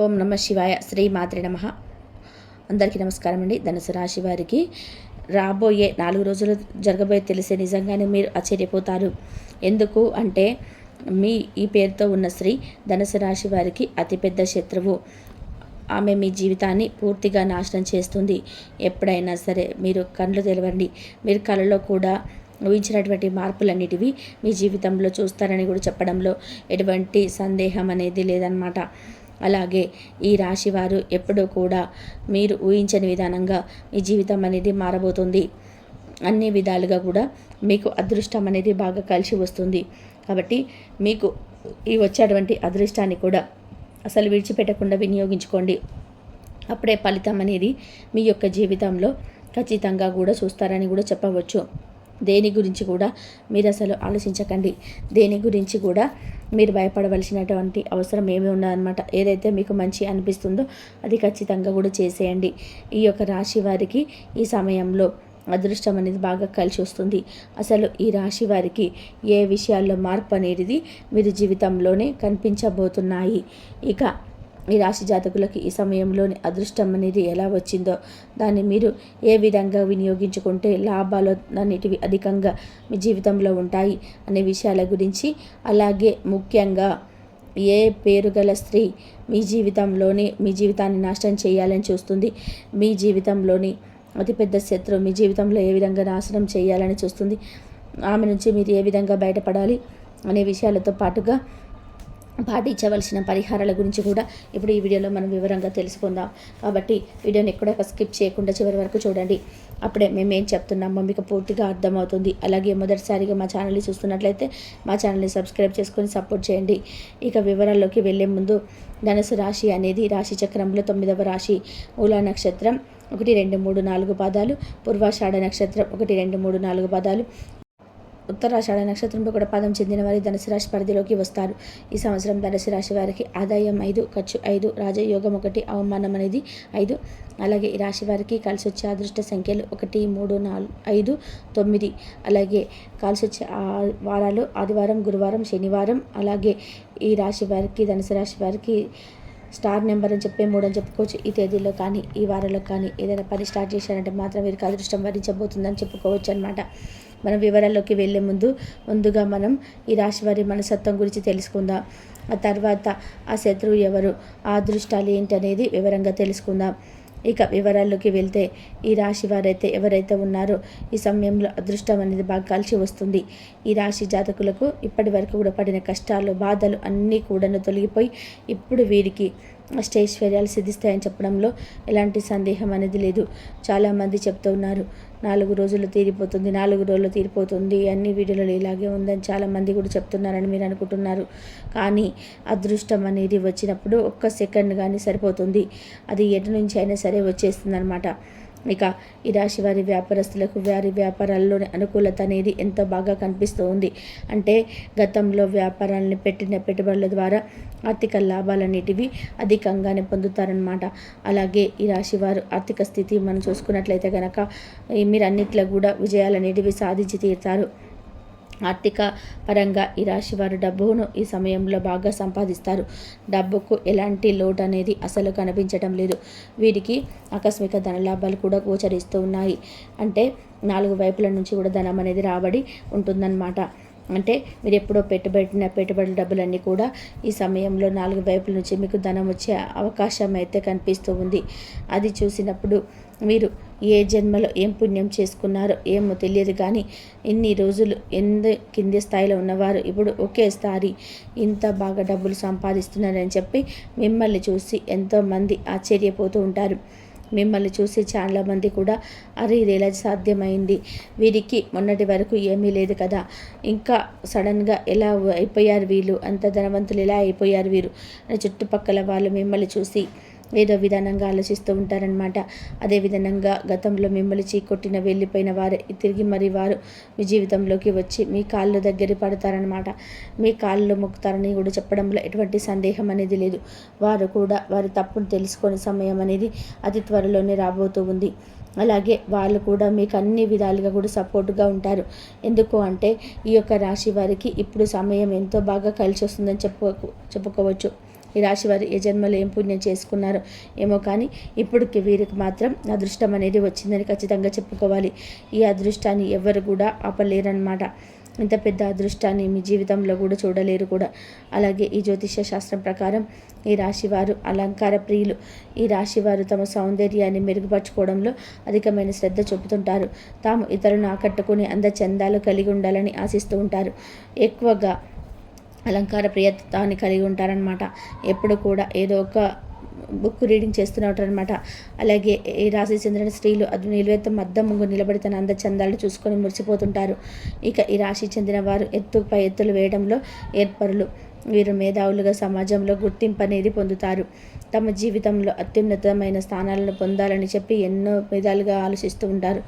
ఓం నమ శివాయ శ్రీ మాత్రే నమ. అందరికీ నమస్కారం అండి. ధనుసు రాశి వారికి రాబోయే నాలుగు రోజులు జరగబోయే తెలిసే నిజంగానే మీరు ఆశ్చర్యపోతారు. ఎందుకు అంటే మీ ఈ పేరుతో ఉన్న స్త్రీ ధనుసు రాశి వారికి అతిపెద్ద శత్రువు. ఆమె మీ జీవితాన్ని పూర్తిగా నాశనం చేస్తుంది. ఎప్పుడైనా సరే మీరు కళ్ళు తెలవండి మీరు కళ్ళలో కూడా ఊహించినటువంటి మార్పులన్నిటివి మీ జీవితంలో చూస్తారని కూడా చెప్పడంలో ఎటువంటి సందేహం అనేది లేదనమాట అలాగే ఈ రాశి వారు ఎప్పుడూ కూడా మీరు ఊహించని విధానంగా మీ జీవితం అనేది మారబోతుంది. అన్ని విధాలుగా కూడా మీకు అదృష్టం అనేది బాగా కలిసి వస్తుంది. కాబట్టి మీకు ఈ వచ్చేటువంటి అదృష్టాన్ని కూడా అసలు విడిచిపెట్టకుండా వినియోగించుకోండి. అప్పుడే ఫలితం అనేది మీ యొక్క జీవితంలో ఖచ్చితంగా కూడా చూస్తారని కూడా చెప్పవచ్చు. దేని గురించి కూడా మీరు అసలు ఆలోచించకండి. దేని గురించి కూడా మీరు భయపడవలసినటువంటి అవసరం ఏమీ ఉండదన్నమాట ఏదైతే మీకు మంచి అనిపిస్తుందో అది ఖచ్చితంగా కూడా చేసేయండి. ఈ యొక్క రాశి వారికి ఈ సమయంలో అదృష్టం అనేది బాగా కలిసి వస్తుంది. అసలు ఈ రాశి వారికి ఏ విషయాల్లో మార్పు అనేది మీరు జీవితంలోనే కనిపించబోతున్నాయి. ఇక ఈ రాశి జాతకులకి ఈ సమయంలోని అదృష్టం అనేది ఎలా వచ్చిందో దాన్ని మీరు ఏ విధంగా వినియోగించుకుంటే లాభాలు అన్నిటివి అధికంగా మీ జీవితంలో ఉంటాయి అనే విషయాల గురించి అలాగే ముఖ్యంగా ఏ పేరు గల స్త్రీ మీ జీవితంలోని మీ జీవితాన్ని నాశనం చేయాలని చూస్తుంది మీ జీవితంలోని అతిపెద్ద శత్రువు మీ జీవితంలో ఏ విధంగా నాశనం చేయాలని చూస్తుంది ఆమె నుంచి మీరు ఏ విధంగా బయటపడాలి అనే విషయాలతో పాటుగా పాటించవలసిన పరిహారాల గురించి కూడా ఇప్పుడు ఈ వీడియోలో మనం వివరంగా తెలుసుకుందాం. కాబట్టి వీడియోని ఎక్కడ స్కిప్ చేయకుండా చివరి వరకు చూడండి. అప్పుడే మేము ఏం చెప్తున్నామో మీకు పూర్తిగా అర్థమవుతుంది. అలాగే మొదటిసారిగా మా ఛానల్ని చూస్తున్నట్లయితే మా ఛానల్ని సబ్స్క్రైబ్ చేసుకొని సపోర్ట్ చేయండి. ఇక వివరాల్లోకి వెళ్ళే ముందు ధనుసు రాశి అనేది రాశి చక్రంలో తొమ్మిదవ రాశి. మూలా నక్షత్రం ఒకటి రెండు మూడు నాలుగు పాదాలు. పూర్వాషాఢ నక్షత్రం ఒకటి రెండు మూడు నాలుగు పాదాలు. ఉత్తరాషాఢ నక్షత్రంలో కూడా పదం చెందిన వారి ధనుసు రాశి పరిధిలోకి వస్తారు. ఈ సంవత్సరం ధనుసు రాశి వారికి ఆదాయం ఐదు ఖర్చు ఐదు రాజయోగం ఒకటి అవమానం అనేది ఐదు. అలాగే ఈ రాశి వారికి కలిసి వచ్చే అదృష్ట సంఖ్యలు ఒకటి మూడు నాలుగు ఐదు తొమ్మిది. అలాగే కలిసి వచ్చే వారాలు ఆదివారం గురువారం శనివారం. అలాగే ఈ రాశి వారికి ధనుసు రాశి వారికి స్టార్ నెంబర్ అని చెప్పే మూడు అని చెప్పుకోవచ్చు. ఈ తేదీలో కానీ ఈ వారంలో కానీ ఏదైనా పని స్టార్ట్ చేశారంటే మాత్రం వీరికి అదృష్టం వరించబోతుందని చెప్పుకోవచ్చు అనమాట మనం వివరాల్లోకి వెళ్ళే ముందు ముందుగా మనం ఈ రాశి వారి మనసత్వం గురించి తెలుసుకుందాం. ఆ తర్వాత ఆ శత్రువు ఎవరు ఆ అదృష్టాలు ఏంటనేది వివరంగా తెలుసుకుందాం. ఇక వివరాల్లోకి వెళ్తే ఈ రాశి వారైతే ఎవరైతే ఉన్నారో ఈ సమయంలో అదృష్టం అనేది బాగా కలిసి వస్తుంది. ఈ రాశి జాతకులకు ఇప్పటి వరకు కూడా పడిన కష్టాలు బాధలు అన్నీ కూడా తొలగిపోయి ఇప్పుడు వీరికి అష్టైశ్వర్యాలు సిద్ధిస్తాయని చెప్పడంలో ఎలాంటి సందేహం అనేది లేదు. చాలామంది చెప్తూ ఉన్నారు నాలుగు రోజులు తీరిపోతుంది నాలుగు రోజులు తీరిపోతుంది. అన్ని వీడియోలలో ఇలాగే ఉందని చాలామంది కూడా చెప్తున్నారని మీరు అనుకుంటున్నారు. కానీ అదృష్టం అనేది వచ్చినప్పుడు ఒక్క సెకండ్ కానీ సరిపోతుంది. అది ఎటు నుంచి అయినా సరే వచ్చేస్తుంది అనమాట ఇక ఈ రాశి వారి వ్యాపారస్తులకు వారి వ్యాపారాల్లోని అనుకూలత అనేది ఎంతో బాగా కనిపిస్తూ ఉంది. అంటే గతంలో వ్యాపారాలను పెట్టిన పెట్టుబడుల ద్వారా ఆర్థిక లాభాలన్నిటివి అధికంగానే పొందుతారనమాట అలాగే ఈ రాశి వారు ఆర్థిక స్థితి మనం చూసుకున్నట్లయితే కనుక మీరు అన్నిట్లో కూడా విజయాలనేటివి సాధించి తీరుతారు. ఆర్థిక పరంగా ఈ రాశి వారు డబ్బును ఈ సమయంలో బాగా సంపాదిస్తారు. డబ్బుకు ఎలాంటి లోటు అనేది అసలు కనిపించడం లేదు. వీరికి ఆకస్మిక ధనలాభాలు కూడా గోచరిస్తూ ఉన్నాయి. అంటే నాలుగు వైపుల నుంచి కూడా ధనం అనేది రాబడి ఉంటుందన్నమాట. అంటే మీరు ఎప్పుడో పెట్టుబడిన పెట్టుబడి డబ్బులన్నీ కూడా ఈ సమయంలో నాలుగు వైపుల నుంచి మీకు ధనం వచ్చే అవకాశం అయితే కనిపిస్తూ ఉంది. అది చూసినప్పుడు మీరు ఏ జన్మలో ఏం పుణ్యం చేసుకున్నారో ఏమో తెలియదు కానీ ఇన్ని రోజులు ఎంత కింది స్థాయిలో ఉన్నవారు ఇప్పుడు ఒకేసారి ఇంత బాగా డబ్బులు సంపాదిస్తున్నారని చెప్పి మిమ్మల్ని చూసి ఎంతోమంది ఆశ్చర్యపోతూ ఉంటారు. మిమ్మల్ని చూసి చాలా మంది కూడా అరే ఇది ఎలా సాధ్యమైంది. వీరికి మొన్నటి వరకు ఏమీ లేదు కదా. ఇంకా సడన్గా ఎలా అయిపోయారు వీళ్ళు? అంత ధనవంతులు ఎలా అయిపోయారు వీరు? చుట్టుపక్కల వాళ్ళు మిమ్మల్ని చూసి ఏదో విధానంగా ఆలోచిస్తూ ఉంటారనమాట అదే విధంగా గతంలో మిమ్మల్ని చీకొట్టిన వెళ్ళిపోయిన వారే తిరిగి మరి వారు మీ జీవితంలోకి వచ్చి మీ కాళ్ళు దగ్గర పడతారనమాట మీ కాళ్ళు మొక్కుతారని కూడా చెప్పడంలో ఎటువంటి సందేహం అనేది లేదు. వారు కూడా వారి తప్పును తెలుసుకునే సమయం అనేది అతి త్వరలోనే రాబోతూ ఉంది. అలాగే వాళ్ళు కూడా మీకు అన్ని విధాలుగా కూడా సపోర్ట్గా ఉంటారు. ఎందుకు అంటే ఈ యొక్క రాశి వారికి ఇప్పుడు సమయం ఎంతో బాగా కలిసి వస్తుందని చెప్పుకో చెప్పుకోవచ్చు. ఈ రాశి వారు ఏ జన్మలో ఏం పుణ్యం చేసుకున్నారో ఏమో కానీ ఇప్పటికి వీరికి మాత్రం అదృష్టం అనేది వచ్చిందని ఖచ్చితంగా చెప్పుకోవాలి. ఈ అదృష్టాన్ని ఎవరు కూడా ఆపలేరన్నమాట. ఇంత పెద్ద అదృష్టాన్ని మీ జీవితంలో కూడా చూడలేరు కూడా. అలాగే ఈ జ్యోతిష్య శాస్త్రం ప్రకారం ఈ రాశివారు అలంకార ప్రియులు. ఈ రాశివారు తమ సౌందర్యాన్ని మెరుగుపరచుకోవడంలో అధికమైన శ్రద్ధ చూపుతుంటారు. తాము ఇతరులను ఆకట్టుకుని అందచందాలు కలిగి ఉండాలని ఆశిస్తూ ఉంటారు. ఎక్కువగా అలంకార ప్రియతాన్ని కలిగి ఉంటారనమాట ఎప్పుడు కూడా ఏదో ఒక బుక్ రీడింగ్ చేస్తున్నట్టు అనమాట అలాగే ఈ రాశి చెందిన స్త్రీలు అది నిలువెత్త మద్దం ముందు నిలబడి తన అందచందాలు చూసుకొని మురిసిపోతుంటారు. ఇక ఈ రాశి చెందిన వారు ఎత్తుపై ఎత్తులు వేయడంలో ఏర్పరులు. వీరు మేధావులుగా సమాజంలో గుర్తింపు అనేది పొందుతారు. తమ జీవితంలో అత్యున్నతమైన స్థానాలను పొందాలని చెప్పి ఎన్నో విధాలుగా ఆలోచిస్తూ ఉంటారు.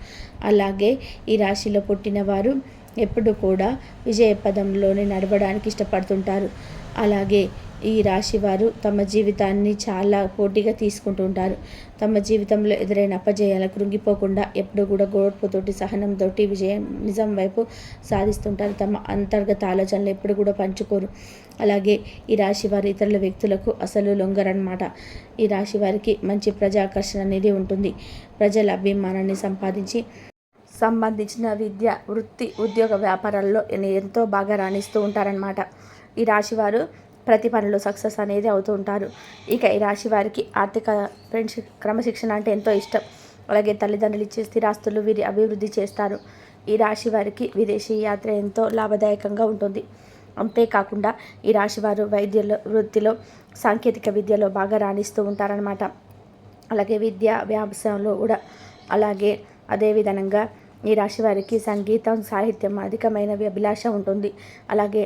అలాగే ఈ రాశిలో పుట్టిన వారు ఎప్పుడు కూడా విజయ పదంలోనే నడవడానికి ఇష్టపడుతుంటారు. అలాగే ఈ రాశి వారు తమ జీవితాన్ని చాలా పోటీగా తీసుకుంటుంటారు. తమ జీవితంలో ఎదురైన అపజయాలకు కృంగిపోకుండా ఎప్పుడు కూడా గోడ్పుతోటి సహనంతో విజయం నిజం వైపు సాధిస్తుంటారు. తమ అంతర్గత ఆలోచనలు ఎప్పుడు కూడా పంచుకోరు. అలాగే ఈ రాశి వారి ఇతరుల వ్యక్తులకు అసలు లొంగరనమాట ఈ రాశి వారికి మంచి ప్రజాకర్షణ అనేది ఉంటుంది. ప్రజల అభిమానాన్ని సంపాదించి సంబంధించిన విద్య వృత్తి ఉద్యోగ వ్యాపారాల్లో ఎంతో బాగా రాణిస్తూ ఉంటారనమాట ఈ రాశివారు ప్రతి పనిలో సక్సెస్ అనేది అవుతూ ఉంటారు. ఇక ఈ రాశి వారికి ఆర్థిక ఫ్రెండ్షిప్ క్రమశిక్షణ అంటే ఎంతో ఇష్టం. అలాగే తల్లిదండ్రులు ఇచ్చే స్థిరాస్తులు వీరి అభివృద్ధి చేస్తారు. ఈ రాశి వారికి విదేశీ యాత్ర ఎంతో లాభదాయకంగా ఉంటుంది. అంతేకాకుండా ఈ రాశివారు వైద్యుల వృత్తిలో సాంకేతిక విద్యలో బాగా రాణిస్తూ ఉంటారనమాట అలాగే విద్య వ్యవసాయంలో కూడా. అలాగే అదేవిధంగా ఈ రాశి వారికి సంగీతం సాహిత్యం అధికమైనవి అభిలాష ఉంటుంది. అలాగే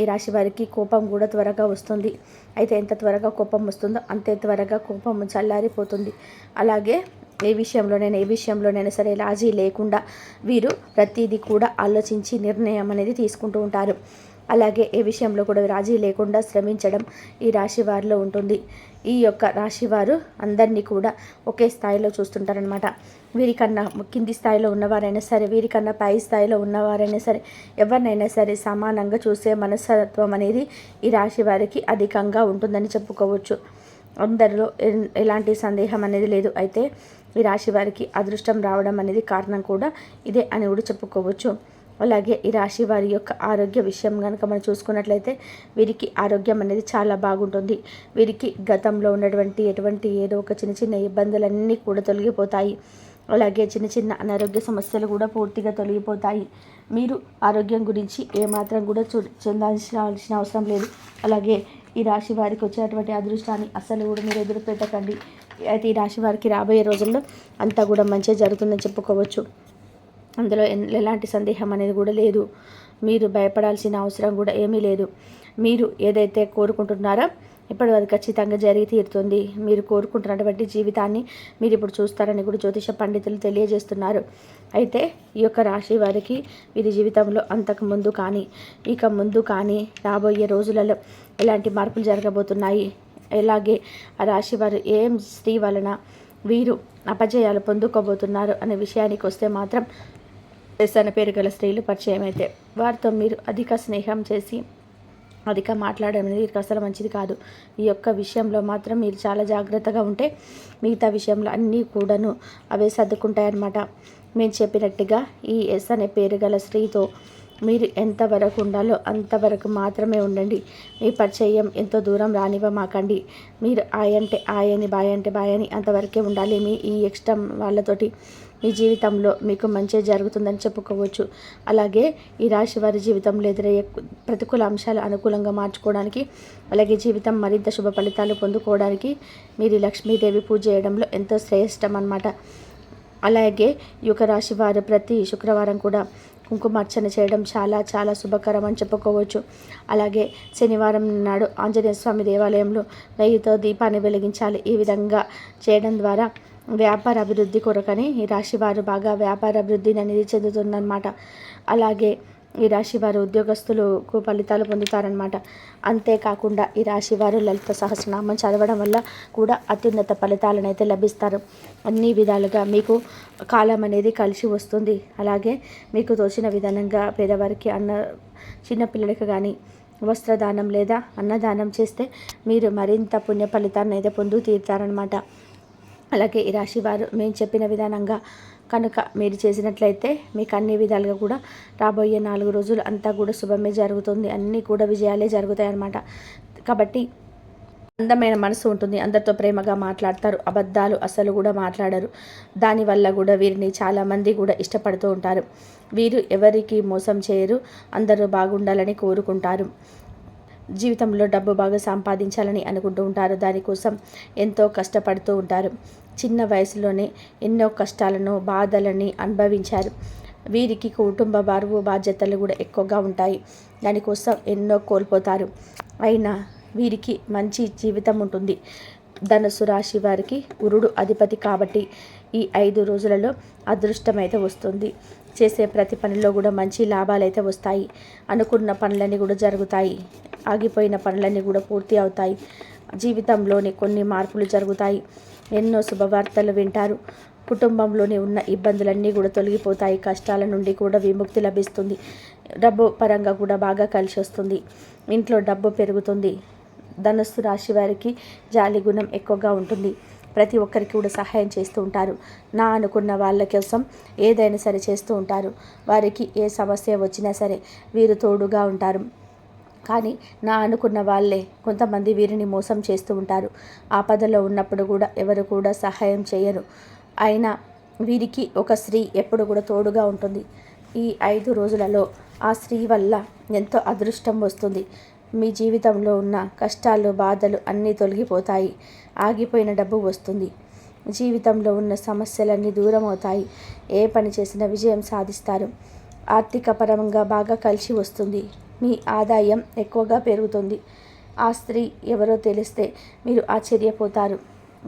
ఈ రాశి వారికి కోపం కూడా త్వరగా వస్తుంది. అయితే ఎంత త్వరగా కోపం వస్తుందో అంతే త్వరగా కోపం చల్లారిపోతుంది. అలాగే ఏ విషయంలోనైనా ఏ విషయంలోనైనా సరే రాజీ లేకుండా వీరు ప్రతిదీ కూడా ఆలోచించి నిర్ణయం అనేది తీసుకుంటూ ఉంటారు. అలాగే ఏ విషయంలో కూడా రాజీ లేకుండా శ్రమించడం ఈ రాశి వారిలో ఉంటుంది. ఈ యొక్క రాశివారు అందరినీ కూడా ఒకే స్థాయిలో చూస్తుంటారనమాట వీరికన్నా కింది స్థాయిలో ఉన్నవారైనా సరే వీరికన్నా పై స్థాయిలో ఉన్నవారైనా సరే ఎవరినైనా సరే సమానంగా చూసే మనస్తత్వం అనేది ఈ రాశి వారికి అధికంగా ఉంటుందని చెప్పుకోవచ్చు. అందరిలో ఎలాంటి సందేహం అనేది లేదు. అయితే ఈ రాశి వారికి అదృష్టం రావడం అనేది కారణం కూడా ఇదే అని కూడా చెప్పుకోవచ్చు. అలాగే ఈ రాశి వారి యొక్క ఆరోగ్య విషయం కనుక మనం చూసుకున్నట్లయితే వీరికి ఆరోగ్యం అనేది చాలా బాగుంటుంది. వీరికి గతంలో ఉన్నటువంటి ఎటువంటి ఏదో ఒక చిన్న చిన్న ఇబ్బందులన్నీ కూడా తొలగిపోతాయి. అలాగే చిన్న చిన్న అనారోగ్య సమస్యలు కూడా పూర్తిగా తొలగిపోతాయి. మీరు ఆరోగ్యం గురించి ఏమాత్రం కూడా చూ చెందాల్సిన అవసరం లేదు. అలాగే ఈ రాశి వారికి వచ్చేటువంటి అదృష్టాన్ని అస్సలు కూడా మీరు ఎదురు పెట్టకండి అయితే ఈ రాశి వారికి రాబోయే రోజుల్లో అంతా కూడా మంచిగా జరుగుతుందని చెప్పుకోవచ్చు. అందులో ఎలాంటి సందేహం అనేది కూడా లేదు. మీరు భయపడాల్సిన అవసరం కూడా ఏమీ లేదు. మీరు ఏదైతే కోరుకుంటున్నారో ఇప్పటి వరకు ఖచ్చితంగా జరిగి తీరుతుంది. మీరు కోరుకుంటున్నటువంటి జీవితాన్ని మీరు ఇప్పుడు చూస్తారని కూడా జ్యోతిష పండితులు తెలియజేస్తున్నారు. అయితే ఈ యొక్క రాశి వారికి వీరి జీవితంలో అంతకు ముందు కానీ ఇక ముందు కానీ రాబోయే రోజులలో ఎలాంటి మార్పులు జరగబోతున్నాయి? అలాగే ఆ రాశి వారు ఏం స్త్రీ వలన వీరు అపజయాలు పొందుకోబోతున్నారు అనే విషయానికి వస్తే మాత్రం పేరు గల స్త్రీలు పరిచయం అయితే. వారితో మీరు అధిక స్నేహం చేసి అధిక మాట్లాడడం అనేది అసలు మంచిది కాదు. ఈ యొక్క విషయంలో మాత్రం మీరు చాలా జాగ్రత్తగా ఉంటే మిగతా విషయంలో అన్నీ కూడాను అవే సర్దుకుంటాయన్నమాట. మేము చెప్పినట్టుగా ఈ ఎస్ అనే పేరు గల స్త్రీతో మీరు ఎంతవరకు ఉండాలో అంతవరకు మాత్రమే ఉండండి. మీ పరిచయం ఎంతో దూరం రానివ్వమాకండి. మీరు ఆయంటే ఆయని బాయ్ అంటే బాయ్ అని అంతవరకే ఉండాలి. మీ ఈ ఎక్స్ట్రా వాళ్ళతోటి మీ జీవితంలో మీకు మంచి జరుగుతుందని చెప్పుకోవచ్చు. అలాగే ఈ రాశి వారి జీవితంలో ఎదురయ్యే ప్రతికూల అంశాలు అనుకూలంగా మార్చుకోవడానికి అలాగే జీవితం మరింత శుభ ఫలితాలు పొందుకోవడానికి మీరు లక్ష్మీదేవి పూజ చేయడంలో ఎంతో శ్రేష్టం అన్నమాట. అలాగే యుగ రాశి వారు ప్రతి శుక్రవారం కూడా కుంకుమార్చన చేయడం చాలా చాలా శుభకరం అని చెప్పుకోవచ్చు. అలాగే శనివారం నాడు ఆంజనేయ స్వామి దేవాలయంలో నెయ్యితో దీపాన్ని వెలిగించాలి. ఈ విధంగా చేయడం ద్వారా వ్యాపార అభివృద్ధి కొరకని ఈ రాశి వారు బాగా వ్యాపార అభివృద్ధిని అనేది చెందుతుందన్నమాట. అలాగే ఈ రాశి వారు ఉద్యోగస్తులకు ఫలితాలు పొందుతారనమాట అంతేకాకుండా ఈ రాశి వారు లలిత సహస్రనామం చదవడం వల్ల కూడా అత్యున్నత ఫలితాలను అయితే లభిస్తారు. అన్ని విధాలుగా మీకు కాలం అనేది కలిసి వస్తుంది. అలాగే మీకు తోచిన విధానంగా పేదవారికి అన్న చిన్నపిల్లలకి కానీ వస్త్రదానం లేదా అన్నదానం చేస్తే మీరు మరింత పుణ్య ఫలితాన్ని అయితే పొందు తీరుతారనమాట అలాగే ఈ రాశి వారు మేము చెప్పిన విధానంగా కనుక మీరు చేసినట్లయితే మీకు అన్ని విధాలుగా కూడా రాబోయే నాలుగు రోజులు అంతా కూడా శుభమే జరుగుతుంది. అన్నీ కూడా విజయాలే జరుగుతాయి అన్నమాట కాబట్టి అందమైన మనసు ఉంటుంది. అందరితో ప్రేమగా మాట్లాడతారు. అబద్ధాలు అసలు కూడా మాట్లాడరు. దానివల్ల కూడా వీరిని చాలామంది కూడా ఇష్టపడుతూ ఉంటారు. వీరు ఎవరికి మోసం చేయరు. అందరూ బాగుండాలని కోరుకుంటారు. జీవితంలో డబ్బు బాగా సంపాదించాలని అనుకుంటూ ఉంటారు. దానికోసం ఎంతో కష్టపడుతూ ఉంటారు. చిన్న వయసులోనే ఎన్నో కష్టాలను బాధలని అనుభవించారు. వీరికి కుటుంబ బరువు బాధ్యతలు కూడా ఎక్కువగా ఉంటాయి. దానికోసం ఎన్నో కోల్పోతారు. అయినా వీరికి మంచి జీవితం ఉంటుంది. ధనుసు రాశి వారికి గురుడు అధిపతి కాబట్టి ఈ ఐదు రోజులలో అదృష్టం అయితే వస్తుంది. చేసే ప్రతి పనిలో కూడా మంచి లాభాలు అయితే వస్తాయి. అనుకున్న పనులన్నీ కూడా జరుగుతాయి. ఆగిపోయిన పనులన్నీ కూడా పూర్తి అవుతాయి. జీవితంలోని కొన్ని మార్పులు జరుగుతాయి. ఎన్నో శుభవార్తలు వింటారు. కుటుంబంలోని ఉన్న ఇబ్బందులన్నీ కూడా తొలగిపోతాయి. కష్టాల నుండి కూడా విముక్తి లభిస్తుంది. డబ్బు పరంగా కూడా బాగా కలిసి వస్తుంది. ఇంట్లో డబ్బు పెరుగుతుంది. ధనస్సు రాశి వారికి జాలి గుణం ఎక్కువగా ఉంటుంది. ప్రతి ఒక్కరికి కూడా సహాయం చేస్తూ ఉంటారు. నా అనుకున్న వాళ్ళ కోసం ఏదైనా సరే చేస్తూ ఉంటారు. వారికి ఏ సమస్య వచ్చినా సరే వీరు తోడుగా ఉంటారు. కానీ నా అనుకున్న వాళ్ళే కొంతమంది వీరిని మోసం చేస్తూ ఉంటారు. ఆపదలో ఉన్నప్పుడు కూడా ఎవరు కూడా సహాయం చేయరు. అయినా వీరికి ఒక స్త్రీ ఎప్పుడు కూడా తోడుగా ఉంటుంది. ఈ ఐదు రోజులలో ఆ స్త్రీ వల్ల ఎంతో అదృష్టం వస్తుంది. మీ జీవితంలో ఉన్న కష్టాలు బాధలు అన్నీ తొలగిపోతాయి. ఆగిపోయిన డబ్బు వస్తుంది. జీవితంలో ఉన్న సమస్యలన్నీ దూరం అవుతాయి ఏ పని చేసినా విజయం సాధిస్తారు. ఆర్థిక పరంగా బాగా కలిసి వస్తుంది. మీ ఆదాయం ఎక్కువగా పెరుగుతుంది. ఆ స్త్రీ ఎవరో తెలిస్తే మీరు ఆశ్చర్యపోతారు.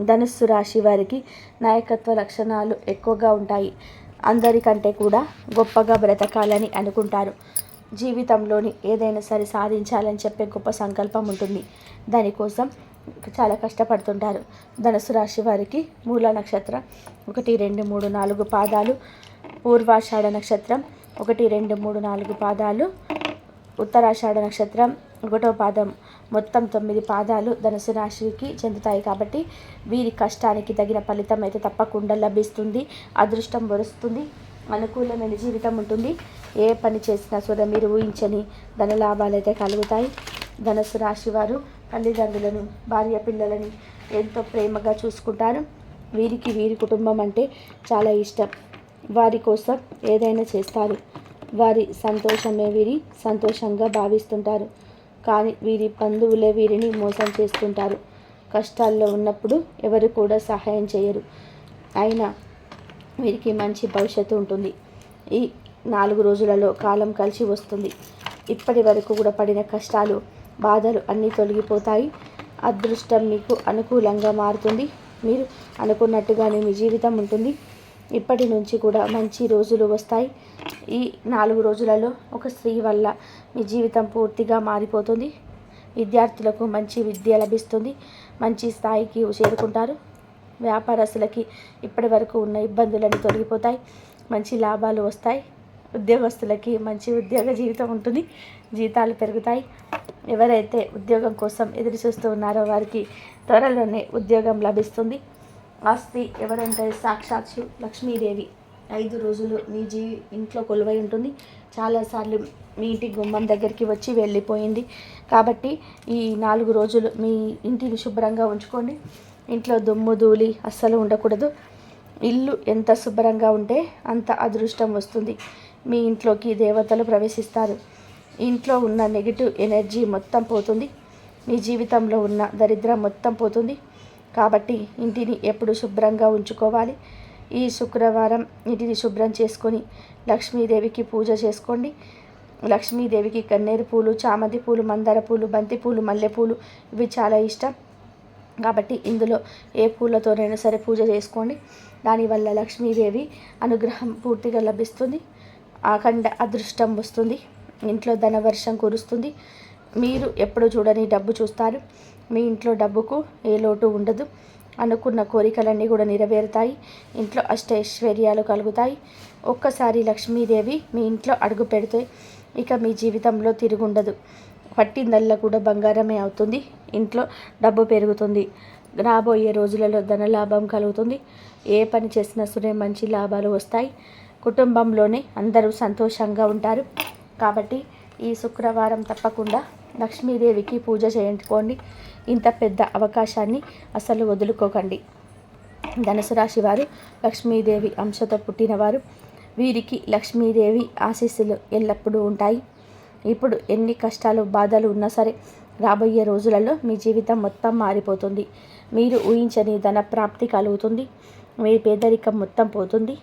ధనుస్సు రాశి వారికి నాయకత్వ లక్షణాలు ఎక్కువగా ఉంటాయి. అందరికంటే కూడా గొప్పగా బ్రతకాలని అనుకుంటారు. జీవితంలోని ఏదైనా సరే సాధించాలని చెప్పే గొప్ప సంకల్పం ఉంటుంది. దానికోసం చాలా కష్టపడుతుంటారు. ధనుసు రాశి వారికి మూల నక్షత్రం ఒకటి రెండు మూడు నాలుగు పాదాలు. పూర్వాషాఢ నక్షత్రం ఒకటి రెండు మూడు నాలుగు పాదాలు. ఉత్తరాషాఢ నక్షత్రం ఒకటో పాదం. మొత్తం తొమ్మిది పాదాలు ధనుసు రాశికి చెందుతాయి కాబట్టి వీరి కష్టానికి తగిన ఫలితం అయితే తప్పకుండా లభిస్తుంది. అదృష్టం వరుస్తుంది. అనుకూలమైన జీవితం ఉంటుంది. ఏ పని చేసినా సరే మీరు ఊహించని ధన లాభాలు అయితే కలుగుతాయి. ధనుసు రాశి వారు తల్లిదండ్రులను భార్య పిల్లలని ఎంతో ప్రేమగా చూసుకుంటారు. వీరికి వీరి కుటుంబం అంటే చాలా ఇష్టం. వారి కోసం ఏదైనా చేస్తారు. వారి సంతోషమే వీరి సంతోషంగా భావిస్తుంటారు. కానీ వీరి బంధువులే వీరిని మోసం చేస్తుంటారు. కష్టాల్లో ఉన్నప్పుడు ఎవరు కూడా సహాయం చేయరు. అయినా వీరికి మంచి భవిష్యత్తు ఉంటుంది. ఈ నాలుగు రోజులలో కాలం కలిసి వస్తుంది. ఇప్పటి వరకు కూడా పడిన కష్టాలు బాధలు అన్నీ తొలగిపోతాయి. అదృష్టం మీకు అనుకూలంగా మారుతుంది. మీరు అనుకున్నట్టుగానే మీ జీవితం ఉంటుంది. ఇప్పటి నుంచి కూడా మంచి రోజులు వస్తాయి. ఈ నాలుగు రోజులలో ఒక స్త్రీ వల్ల మీ జీవితం పూర్తిగా మారిపోతుంది. విద్యార్థులకు మంచి విద్య లభిస్తుంది. మంచి స్థాయికి చేరుకుంటారు. వ్యాపారస్తులకి ఇప్పటి వరకు ఉన్న ఇబ్బందులన్నీ తొలగిపోతాయి. మంచి లాభాలు వస్తాయి. ఉద్యోగస్తులకి మంచి ఉద్యోగ జీవితం ఉంటుంది. జీతాలు పెరుగుతాయి. ఎవరైతే ఉద్యోగం కోసం ఎదురు చూస్తూ ఉన్నారో వారికి త్వరలోనే ఉద్యోగం లభిస్తుంది. ఆస్తి ఎవరంటే సాక్షాత్తు లక్ష్మీదేవి. ఐదు రోజులు మీ జీ ఇంట్లో కొలువై ఉంటుంది. చాలాసార్లు మీ ఇంటి గుమ్మం దగ్గరికి వచ్చి వెళ్ళిపోయింది. కాబట్టి ఈ నాలుగు రోజులు మీ ఇంటిని శుభ్రంగా ఉంచుకోండి. ఇంట్లో దుమ్ము ధూళి అస్సలు ఉండకూడదు. ఇల్లు ఎంత శుభ్రంగా ఉంటే అంత అదృష్టం వస్తుంది. మీ ఇంట్లోకి దేవతలు ప్రవేశిస్తారు. ఇంట్లో ఉన్న నెగిటివ్ ఎనర్జీ మొత్తం పోతుంది. మీ జీవితంలో ఉన్న దరిద్రం మొత్తం పోతుంది. కాబట్టి ఇంటిని ఎప్పుడు శుభ్రంగా ఉంచుకోవాలి. ఈ శుక్రవారం ఇంటిని శుభ్రం చేసుకొని లక్ష్మీదేవికి పూజ చేసుకోండి. లక్ష్మీదేవికి కన్నేరు పూలు చామంతి పూలు మందార పూలు బంతి పూలు మల్లెపూలు ఇవి చాలా ఇష్టం. కాబట్టి ఇందులో ఏ పూలతోనైనా సరే పూజ చేసుకోండి. దానివల్ల లక్ష్మీదేవి అనుగ్రహం పూర్తిగా లభిస్తుంది. అఖండ అదృష్టం వస్తుంది. ఇంట్లో ధనవర్షం కురుస్తుంది. మీరు ఎప్పుడు చూడని డబ్బు చూస్తారు. మీ ఇంట్లో డబ్బుకు ఏ లోటు ఉండదు. అనుకున్న కోరికలన్నీ కూడా నెరవేరుతాయి. ఇంట్లో అష్టైశ్వర్యాలు కలుగుతాయి. ఒక్కసారి లక్ష్మీదేవి మీ ఇంట్లో అడుగు పెడితే ఇక మీ జీవితంలో తిరుగుండదు. పట్టిందల్లా కూడా బంగారమే అవుతుంది. ఇంట్లో డబ్బు పెరుగుతుంది. రాబోయే రోజులలో ధనలాభం కలుగుతుంది. ఏ పని చేసినా సరే మంచి లాభాలు వస్తాయి. కుటుంబంలోనే అందరూ సంతోషంగా ఉంటారు. కాబట్టి ఈ శుక్రవారం తప్పకుండా లక్ష్మీదేవికి పూజ చేయించుకోండి. ఇంత పెద్ద అవకాశాన్ని అసలు వదులుకోకండి. ధనుసు రాశి వారు లక్ష్మీదేవి అంశతో పుట్టినవారు. వీరికి లక్ష్మీదేవి ఆశీస్సులు ఎల్లప్పుడూ ఉంటాయి. ఇప్పుడు ఎన్ని కష్టాలు బాధలు ఉన్నా సరే రాబోయే రోజులలో మీ జీవితం మొత్తం మారిపోతుంది. మీరు ఊహించని ధన ప్రాప్తి కలుగుతుంది. మీ పేదరికం మొత్తం పోతుంది.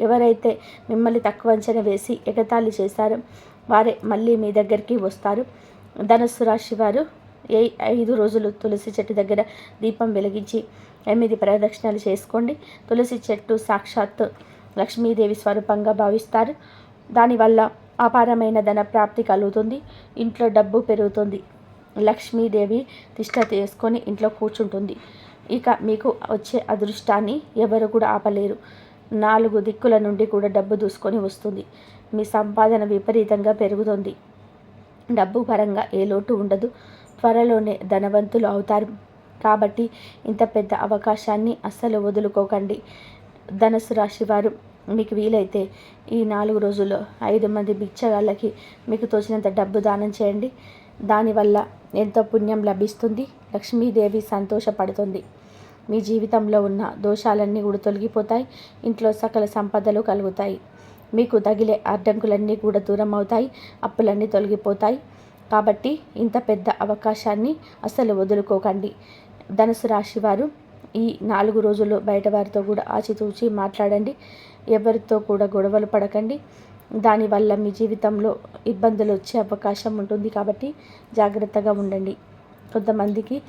ఎవరైతే మిమ్మల్ని తక్కువ అంచనా వేసి ఎగతాళి చేశారో వారే మళ్ళీ మీ దగ్గరికి వస్తారు. ధనుస్సు రాశి వారు ఏ ఐదు రోజులు తులసి చెట్టు దగ్గర దీపం వెలిగించి ఎనిమిది ప్రదక్షిణలు చేసుకోండి. తులసి చెట్టు సాక్షాత్ లక్ష్మీదేవి స్వరూపంగా భావిస్తారు. దానివల్ల అపారమైన ధన ప్రాప్తి కలుగుతుంది. ఇంట్లో డబ్బు పెరుగుతుంది. లక్ష్మీదేవి తిష్ట తీసుకొని ఇంట్లో కూర్చుంటుంది. ఇక మీకు వచ్చే అదృష్టాన్ని ఎవరు కూడా ఆపలేరు. నాలుగు దిక్కుల నుండి కూడా డబ్బు దూసుకొని వస్తుంది. మీ సంపాదన విపరీతంగా పెరుగుతుంది. డబ్బు పరంగా ఏ లోటు ఉండదు. త్వరలోనే ధనవంతులు అవుతారు. కాబట్టి ఇంత పెద్ద అవకాశాన్ని అస్సలు వదులుకోకండి. ధనుసు రాశి వారు మీకు వీలైతే ఈ నాలుగు రోజుల్లో ఐదు మంది బిచ్చగాళ్ళకి మీకు తోచినంత డబ్బు దానం చేయండి. దానివల్ల ఎంతో పుణ్యం లభిస్తుంది. లక్ష్మీదేవి సంతోషపడుతుంది. మీ జీవితంలో ఉన్న దోషాలన్నీ కూడా తొలగిపోతాయి. ఇంట్లో సకల సంపదలు కలుగుతాయి. మీకు తగిలే అడ్డంకులన్నీ కూడా దూరం అవుతాయి అప్పులన్నీ తొలగిపోతాయి. కాబట్టి ఇంత పెద్ద అవకాశాన్ని అసలు వదులుకోకండి. ధనుసు రాశి వారు ఈ నాలుగు రోజులు బయట వారితో కూడా ఆచితూచి మాట్లాడండి. ఎవరితో కూడా గొడవలు పడకండి. దానివల్ల మీ జీవితంలో ఇబ్బందులు వచ్చే అవకాశం ఉంటుంది కాబట్టి జాగ్రత్తగా ఉండండి. కొంతమందికి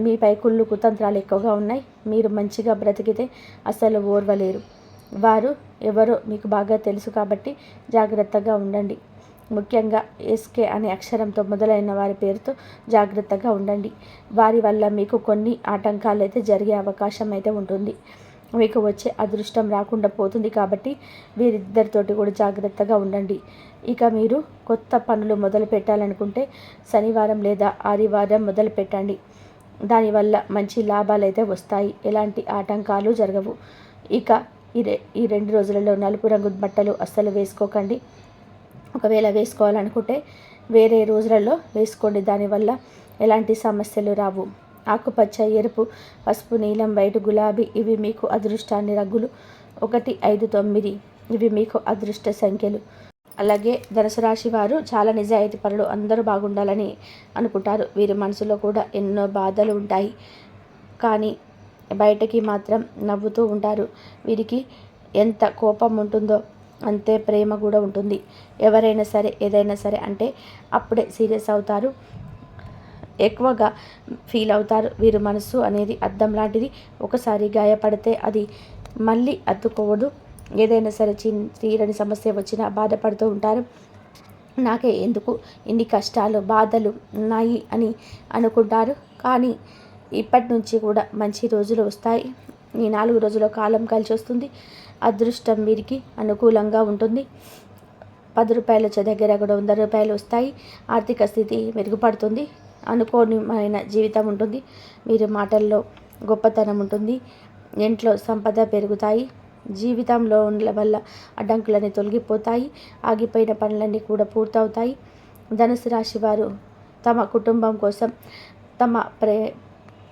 మీపై కుళ్ళు కుతంత్రాలు ఎక్కువగా ఉన్నాయి. మీరు మంచిగా బ్రతికితే అసలు ఓర్వలేరు. వారు ఎవరో మీకు బాగా తెలుసు కాబట్టి జాగ్రత్తగా ఉండండి. ముఖ్యంగా ఎస్కే అనే అక్షరంతో మొదలైన వారి పేరుతో జాగ్రత్తగా ఉండండి. వారి వల్ల మీకు కొన్ని ఆటంకాలు అయితే జరిగే అవకాశం అయితే ఉంటుంది. మీకు వచ్చే అదృష్టం రాకుండా పోతుంది కాబట్టి వీరిద్దరితోటి కూడా జాగ్రత్తగా ఉండండి. ఇక మీరు కొత్త పనులు మొదలు పెట్టాలనుకుంటే శనివారం లేదా ఆదివారం మొదలు పెట్టండి. దానివల్ల మంచి లాభాలు అయితే వస్తాయి. ఎలాంటి ఆటంకాలు జరగవు. ఇక ఈ రె ఈ రెండు రోజులలో నలుపు రంగు బట్టలు అస్సలు వేసుకోకండి. ఒకవేళ వేసుకోవాలనుకుంటే వేరే రోజులలో వేసుకోండి. దానివల్ల ఎలాంటి సమస్యలు రావు. ఆకుపచ్చ ఎరుపు పసుపు నీలం వైట్ గులాబీ ఇవి మీకు అదృష్టాన్ని రంగులు ఒకటి ఐదు తొమ్మిది ఇవి మీకు అదృష్ట సంఖ్యలు. అలాగే ధనుసు రాశి వారు చాలా నిజాయితీ పనులు అందరూ బాగుండాలని అనుకుంటారు. వీరి మనసులో కూడా ఎన్నో బాధలు ఉంటాయి. కానీ బయటకి మాత్రం నవ్వుతూ ఉంటారు. వీరికి ఎంత కోపం ఉంటుందో అంతే ప్రేమ కూడా ఉంటుంది. ఎవరైనా సరే ఏదైనా సరే అంటే అప్పుడే సీరియస్ అవుతారు. ఎక్కువగా ఫీల్ అవుతారు. వీరు మనసు అనేది అద్దం లాంటిది. ఒకసారి గాయపడితే అది మళ్ళీ అద్దుకోవదు ఏదైనా సరే చిన్న తీరని సమస్య వచ్చినా బాధపడుతూ ఉంటారు. నాకే ఎందుకు ఇన్ని కష్టాలు బాధలు ఉన్నాయి అని అనుకుంటారు. కానీ ఇప్పటి నుంచి కూడా మంచి రోజులు వస్తాయి. ఈ నాలుగు రోజుల కాలం కలిసి వస్తుంది అదృష్టం వీరికి అనుకూలంగా ఉంటుంది. పది రూపాయల దగ్గర కూడా వంద రూపాయలు వస్తాయి. ఆర్థిక స్థితి మెరుగుపడుతుంది. అనుకోనిమైన జీవితం ఉంటుంది. మీరు మాటల్లో గొప్పతనం ఉంటుంది. ఇంట్లో సంపద పెరుగుతాయి. జీవితంలో ఉండల వల్ల అడ్డంకులన్నీ తొలగిపోతాయి. ఆగిపోయిన పనులన్నీ కూడా పూర్తవుతాయి. ధనుసు రాశి వారు తమ కుటుంబం కోసం తమ ప్రే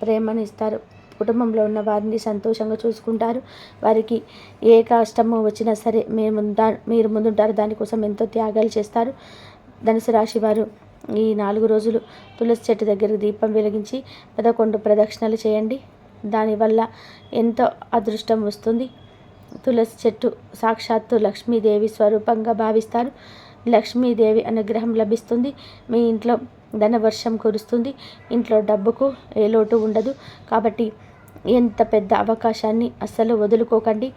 ప్రేమను ఇస్తారు కుటుంబంలో ఉన్న వారిని సంతోషంగా చూసుకుంటారు. వారికి ఏ కష్టము వచ్చినా సరే మీరు మీరు ముందుంటారు. దానికోసం ఎంతో త్యాగాలు చేస్తారు. ధనుసు రాశి వారు ఈ నాలుగు రోజులు తులసి చెట్టు దగ్గర దీపం వెలిగించి పదకొండు ప్రదక్షిణలు చేయండి. దానివల్ల ఎంతో అదృష్టం వస్తుంది. తులసి చెట్టు సాక్షాత్తు లక్ష్మీదేవి స్వరూపంగా భావిస్తారు. లక్ష్మీదేవి అనుగ్రహం లభిస్తుంది. మీ ఇంట్లో ధనవర్షం కురుస్తుంది. ఇంట్లో డబ్బుకు ఏ లోటు ఉండదు. కాబట్టి ఎంత పెద్ద అవకాశాన్ని అస్సలు వదులుకోకండి.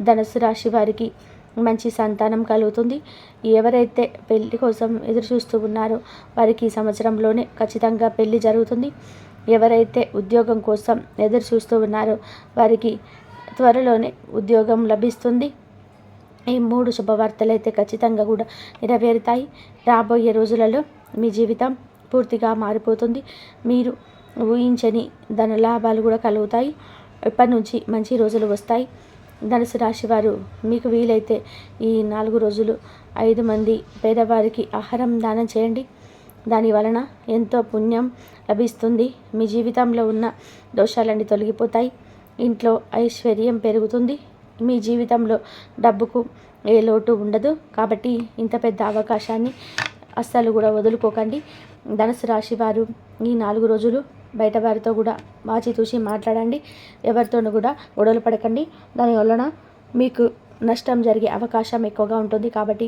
ధనుసు రాశి వారికి మంచి సంతానం కలుగుతుంది. ఎవరైతే పెళ్ళి కోసం ఎదురు చూస్తూ ఉన్నారో వారికి ఈ సంవత్సరంలోనే ఖచ్చితంగా పెళ్ళి జరుగుతుంది. ఎవరైతే ఉద్యోగం కోసం ఎదురు చూస్తూ ఉన్నారో వారికి త్వరలోనే ఉద్యోగం లభిస్తుంది. ఈ మూడు శుభవార్తలు అయితే ఖచ్చితంగా కూడా నెరవేరుతాయి. రాబోయే రోజులలో మీ జీవితం పూర్తిగా మారిపోతుంది. మీరు ఊహించని ధన లాభాలు కూడా కలుగుతాయి. ఇప్పటి నుంచి మంచి రోజులు వస్తాయి? ధనుసు రాశి వారు మీకు వీలైతే ఈ నాలుగు రోజులు ఐదు మంది పేదవారికి ఆహారం దానం చేయండి. దాని వలన ఎంతో పుణ్యం లభిస్తుంది. మీ జీవితంలో ఉన్న దోషాలన్నీ తొలగిపోతాయి. ఇంట్లో ఐశ్వర్యం పెరుగుతుంది. మీ జీవితంలో డబ్బుకు ఏ లోటు ఉండదు. కాబట్టి ఇంత పెద్ద అవకాశాన్ని అస్సలు కూడా వదులుకోకండి. ధనుసు రాశి వారు ఈ నాలుగు రోజులు బయట వారితో కూడా వాచి చూసి మాట్లాడండి. ఎవరితోనూ కూడా గొడవలు పడకండి. దాని వలన మీకు నష్టం జరిగే అవకాశం ఎక్కువగా ఉంటుంది కాబట్టి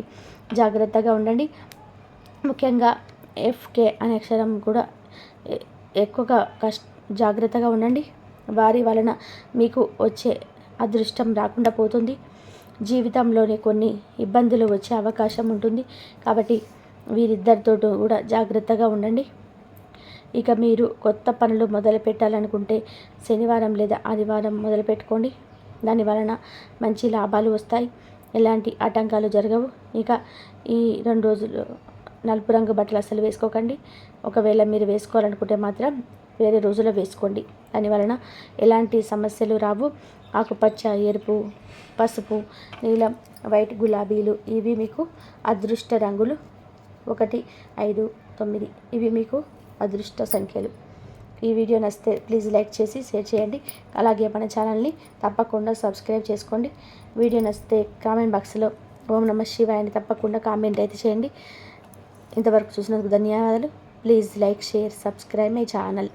జాగ్రత్తగా ఉండండి. ముఖ్యంగా ఎఫ్కే అనే అక్షరం కూడా ఎక్కువగా కష్ జాగ్రత్తగా ఉండండి. వారి వలన మీకు వచ్చే అదృష్టం రాకుండా పోతుంది. జీవితంలోనే కొన్ని ఇబ్బందులు వచ్చే అవకాశం ఉంటుంది. కాబట్టి వీరిద్దరితో కూడా జాగ్రత్తగా ఉండండి. ఇక మీరు కొత్త పనులు మొదలు పెట్టాలనుకుంటే శనివారం లేదా ఆదివారం మొదలు పెట్టుకోండి. దాని వలన మంచి లాభాలు వస్తాయి. ఎలాంటి ఆటంకాలు జరగవు. ఇక ఈ రెండు రోజులు నలుపు రంగు బట్టలు అసలు వేసుకోకండి. ఒకవేళ మీరు వేసుకోవాలనుకుంటే మాత్రం వేరే రోజులో వేసుకోండి. దాని వలన ఎలాంటి సమస్యలు రావు. ఆకుపచ్చ ఎరుపు పసుపు నీలం వైట్ గులాబీలు ఇవి మీకు అదృష్ట రంగులు. ఒకటి ఐదు తొమ్మిది. ఇవి మీకు అదృష్ట సంఖ్యలు. ఈ వీడియో నచ్చితే ప్లీజ్ లైక్ చేసి షేర్ చేయండి. అలాగే మన ఛానల్ని తప్పకుండా సబ్స్క్రైబ్ చేసుకోండి. వీడియో నచ్చితే కామెంట్ బాక్స్లో ఓం నమ శివాయ అని తప్పకుండా కామెంట్ అయితే చేయండి. ఇంతవరకు చూసినందుకు ధన్యవాదాలు. Please like share subscribe my channel.